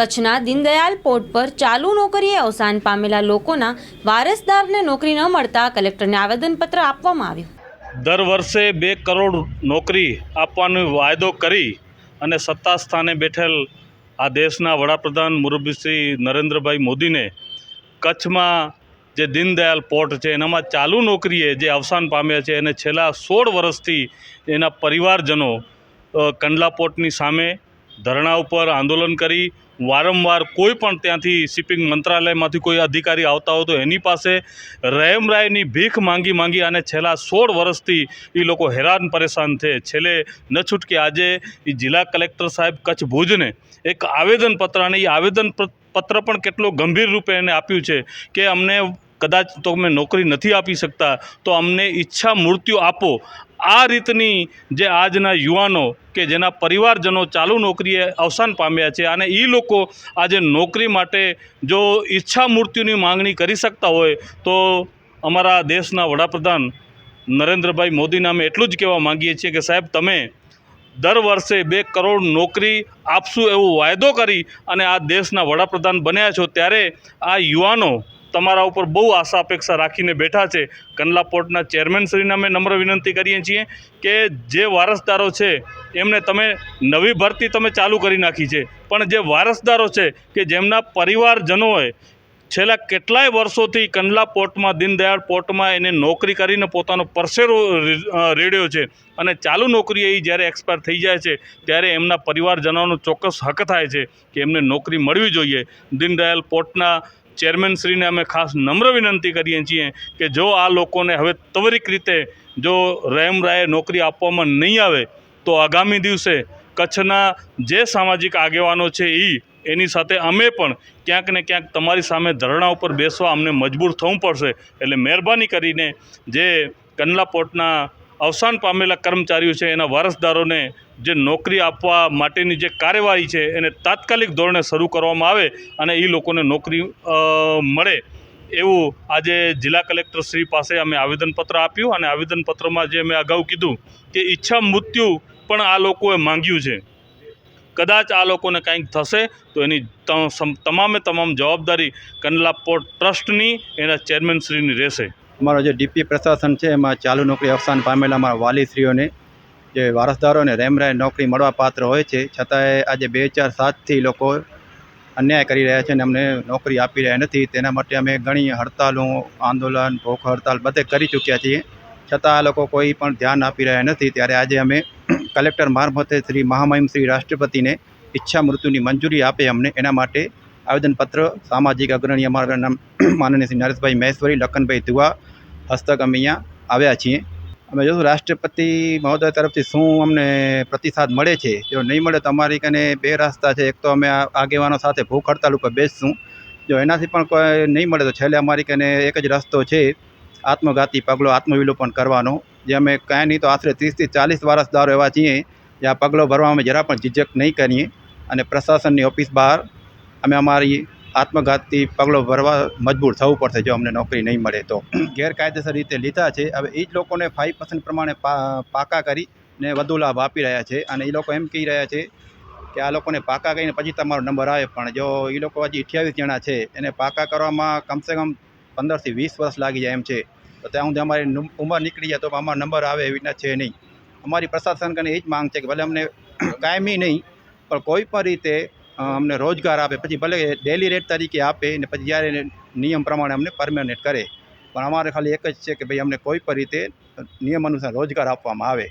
કચ્છના દીનદયાલ પોર્ટ પર ચાલુ નોકરીએ અવસાન પામેલા લોકોના વારસદારને નોકરી ન મળતા કલેક્ટરને આવેદનપત્ર આપવામાં આવ્યું. દર વર્ષે બે કરોડ નોકરી આપવાનો વાયદો કરી અને સત્તા સ્થાને બેઠેલ આ દેશના વડાપ્રધાન મુરબીશ્રી નરેન્દ્રભાઈ મોદીને કચ્છમાં જે દીનદયાલ પોર્ટ છે, એનામાં ચાલુ નોકરીએ જે અવસાન પામ્યા છે, એને છેલ્લા સોળ વર્ષથી એના પરિવારજનો કંડલા પોર્ટની સામે ધરણા ઉપર આંદોલન કરી, વારંવાર કોઈ પણ ત્યાંથી શિપિંગ મંત્રાલયમાંથી કોઈ અધિકારી આવતા હોય તો એની પાસે રહેમરાયની ભીખ માંગી માંગી અને છેલ્લા સોળ વર્ષથી એ લોકો હેરાન પરેશાન છે. છેલ્લે ન છૂટકે આજે એ જિલ્લા કલેક્ટર સાહેબ કચ્છ ભુજને એક આવેદનપત્ર અને એ આવેદન પત્ર પણ કેટલો ગંભીર રૂપે એને આપ્યું છે કે અમને કદાચ તો અમે નોકરી નથી આપી શકતા, તો અમને ઈચ્છા મૃત્યુ આપો. આ રીતની જે આજના યુવાનો કે જેના પરિવારજનો ચાલુ નોકરીએ અવસાન પામ્યા છે અને એ લોકો આજે નોકરી માટે જો ઈચ્છા મૃત્યુની માંગણી કરી શકતા હોય તો અમારા દેશના વડાપ્રધાન નરેન્દ્રભાઈ મોદીના અમે એટલું જ કહેવા માંગીએ છીએ કે સાહેબ તમે દર વર્ષે બે કરોડ નોકરી આપશું એવો વાયદો કરી અને આ દેશના વડાપ્રધાન બન્યા છો ત્યારે આ યુવાનો તમારા ઉપર બહુ આશા અપેક્ષા રાખીને બેઠા છે. કંડલા પોર્ટના ચેરમેનશ્રીને અમે નમ્ર વિનંતી કરીએ છીએ કે જે વારસદારો છે, એમને તમે નવી ભરતી તમે ચાલુ કરી નાખી છે. પણ જે વારસદારો છે કે જેમના પરિવારજનોએ છેલ્લા કેટલાય વર્ષોથી કંડલા પોર્ટમાં, દીનદયાળ પોર્ટમાં એને નોકરી કરીને પોતાનો પરસેરો રેડ્યો છે અને ચાલુ નોકરી એ જ્યારે એક્સપાયર થઈ જાય છે, ત્યારે એમના પરિવારજનોનો ચોક્કસ હક થાય છે કે એમને નોકરી મળવી જોઈએ. દીનદયાળ પોર્ટના ચેરમેનશ્રીને અમે ખાસ નમ્ર વિનંતી કરીએ છીએ કે જો આ લોકોને હવે ત્વરિત રીતે જો રહેમ રાયે નોકરી આપવામાં નહીં આવે, તો આગામી દિવસે કચ્છના જે સામાજિક આગેવાનો છે એ એની સાથે અમે પણ ક્યાંક ને ક્યાંક તમારી સામે ધરણા ઉપર બેસવા અમને મજબૂર થવું પડશે. એટલે મહેરબાની કરીને જે કંડલા પોર્ટના અવસાન પામેલા કર્મચારીઓ છે, એના વારસદારોને જે નોકરી આપવા માટેની જે કાર્યવાહી છે, એને તાત્કાલિક ધોરણે શરૂ કરવામાં આવે અને એ લોકોને નોકરી મળે. એવું આજે જિલ્લા કલેક્ટર શ્રી પાસે અમે આવેદનપત્ર આપ્યું અને આવેદનપત્રમાં જે મેં અગાઉ કીધું કે ઈચ્છા મૃત્યુ પણ આ લોકોએ માંગ્યું છે. કદાચ આ લોકોને કંઈક થશે તો એની તમામે તમામ જવાબદારી કંડલા પોર્ટ ટ્રસ્ટની એના ચેરમેનશ્રીની રહેશે. અમારો જે ડીપી પ્રશાસન છે, એમાં ચાલુ નોકરી અવસાન પામેલા અમારા વાલીશ્રીઓને, જે વારસદારોને રેમરાય નોકરી મળવા પાત્ર હોય છે. છતાંય આજે બે ચાર સાતથી લોકો અન્યાય કરી રહ્યા છે અને અમને નોકરી આપી રહ્યા નથી. તેના માટે અમે ઘણી હડતાલો, આંદોલન, ભૂખ હડતાલ બધે કરી ચૂક્યા છીએ. છતાં આ લોકો કોઈ પણ ધ્યાન આપી રહ્યા નથી. ત્યારે આજે અમે કલેક્ટર મારફતે શ્રી મહામહિમ શ્રી રાષ્ટ્રપતિને ઈચ્છા મૃત્યુની મંજૂરી આપે અમને. એના માટે આવેદનપત્ર, સામાજિક અગ્રણી અમારા નામ માનનીય શ્રી નરેશભાઈ મહેશ્વરી, લખનભાઈ ધુવા હસ્તક અમે અહીંયા આવ્યા છીએ. અમે જોશું રાષ્ટ્રપતિ મહોદય તરફથી શું અમને પ્રતિસાદ મળે છે. જો નહીં મળે તો અમારી કને બે રસ્તા છે. એક તો અમે આગેવાનો સાથે ભૂખ હડતાલ ઉપર બેસશું. જો એનાથી પણ કોઈ નહીં મળે તો છેલ્લે અમારી કને એક જ રસ્તો છે. આત્મઘાતી પગલો આત્મવિલોપન કરવાનો. જે અમે કાંઈ નહીં તો આશરે ત્રીસથી ચાલીસ વારસદારો એવા છીએ. જે આ પગલો ભરવામાં અમે જરા પણ ઝિઝક નહીં કરીએ અને પ્રશાસનની ઓફિસ બહાર અમે અમારી આત્મઘાતી પગલો ભરવા મજબૂર થવું પડશે જો અમને નોકરી નહીં મળે તો. ગેરકાયદેસર રીતે લીધા છે. હવે એ જ લોકોને ફાઇવ પર્સન્ટ પ્રમાણે પાકા કરી ને વધુ લાભ આપી રહ્યા છે. અને એ લોકો એમ કહી રહ્યા છે કે આ લોકોને પાકા કરીને પછી તમારો નંબર આવે. પણ જો એ લોકો હજી અઠ્યાવીસ જણા છે, એને પાકા કરવામાં કમસે કમ પંદરથી વીસ વર્ષ લાગી જાય એમ છે. તો ત્યાં સુધી અમારી ઉંમર નીકળી જાય તો અમારો નંબર આવે એવી રીતના છે નહીં. અમારી પ્રશાસન કરીને એ જ માંગ છે કે ભલે અમને કાયમી નહીં, પણ કોઈ પણ રીતે અમને રોજગાર આપે. પછી ભલે ડેલી રેટ તરીકે આપે ને પછી જ્યારે નિયમ પ્રમાણે અમને પરમેનન્ટ કરે. પણ અમારે ખાલી એક જ છે કે ભાઈ અમને કોઈ પણ રીતે નિયમ અનુસાર રોજગાર આપવામાં આવે.